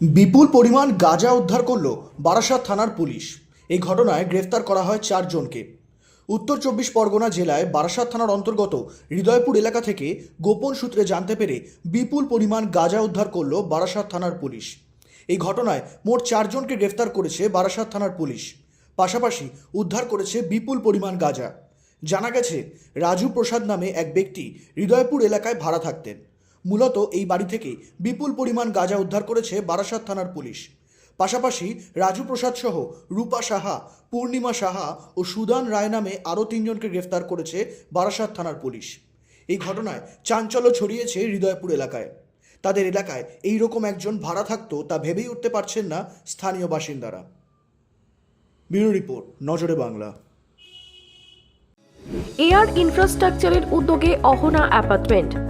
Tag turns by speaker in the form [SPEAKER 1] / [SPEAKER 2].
[SPEAKER 1] বিপুল পরিমাণ গাঁজা উদ্ধার করল বারাসাত থানার পুলিশ। এই ঘটনায় গ্রেফতার করা হয় চারজনকে উত্তর চব্বিশ পরগনা জেলায় বারাসাত থানার অন্তর্গত হৃদয়পুর এলাকা থেকে গোপন সূত্রে জানতে পেরে বিপুল পরিমাণ গাঁজা উদ্ধার করল বারাসাত থানার পুলিশ। এই ঘটনায় মোট চারজনকে গ্রেফতার করেছে বারাসাত থানার পুলিশ। পাশাপাশি উদ্ধার করেছে বিপুল পরিমাণ গাঁজা। জানা গেছে, রাজু প্রসাদ নামে এক ব্যক্তি হৃদয়পুর এলাকায় ভাড়া থাকতেন। মূলত এই বাড়ি থেকে বিপুল পরিমাণ গাঁজা উদ্ধার করেছে বারাসাত থানার পুলিশ। পাশাপাশি রাজু প্রসাদ সহ রূপা সাহা, পূর্ণিমা সাহা ও সুদান রায় নামে আরও তিনজনকে গ্রেফতার করেছে বারাসাত থানার পুলিশ। এই ঘটনায় চাঞ্চল্য ছড়িয়েছে হৃদয়পুর এলাকায়। তাদের এলাকায় এই রকম একজন ভাড়া থাকতো তা ভেবেই উঠতে পারছেন না স্থানীয় বাসিন্দারা। ব্যুরো রিপোর্ট, নজরে বাংলা।
[SPEAKER 2] এয়ার ইনফ্রাস্ট্রাকচারের উদ্যোগে অহনা অ্যাপার্টমেন্ট।